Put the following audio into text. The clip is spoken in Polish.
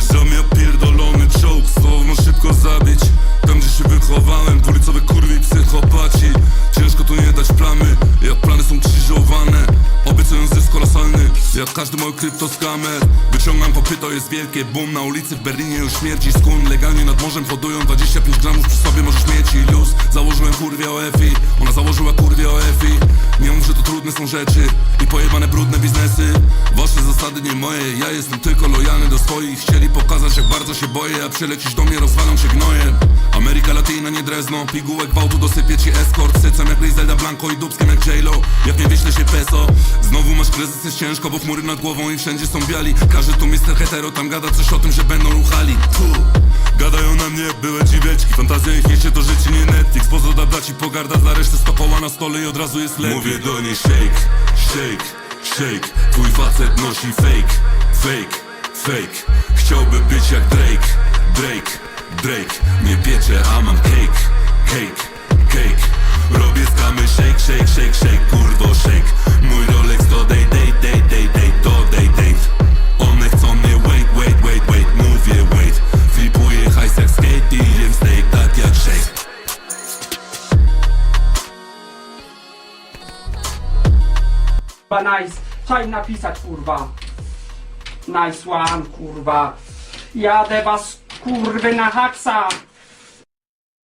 Wjeżdża mnie pierdolony czołg, słowo ma szybko zabić. Tam gdzie się wychowałem, ulicowe kurwy i psychopaci. Ciężko tu nie dać plamy, jak plany są krzyżowane. Obiecują zysk kolosalny, jak każdy mój kryptoskamer. Wyciągam popyto, jest wielkie boom. Na ulicy w Berlinie już śmierci skun Legalnie nad morzem hodują 25 gramów przy sobie możesz mieć i luz. Założyłem kurwie o EFI, ona założyła kurwie o EFI. Nie mów, że to trudne są rzeczy i pojebane brudne biznesy zasady nie moje, ja jestem tylko lojalny do swoich. Chcieli pokazać jak bardzo się boję, a przylecisz do mnie rozwalam się gnojem Ameryka Latina, nie Drezno, pigułek gwałtu dosypie ci escort Sycam jak Griselda Blanco i dubskiem jak J-Lo. Jak nie wyślę się peso Znowu masz kryzys, jest ciężko, bo chmury nad głową i wszędzie są biali. Każdy tu mister hetero, tam gada coś o tym, że będą ruchali. Tu. Gadają na mnie, były dziwieczki Fantazja ich niesie to życie, nie Netflix. Pozoda da ci pogarda, za resztę sto koła na stole i od razu jest lepiej. Mówię do niej shake, shake, shake. Twój facet nosi fake, fake, fake. Chciałby być jak Drake, Drake, Drake. Nie piecze, a mam cake, cake, Kurwa, nice. Trzeba im napisać, kurwa. Nice one, kurwa. Jadę was, kurwy, na haksa.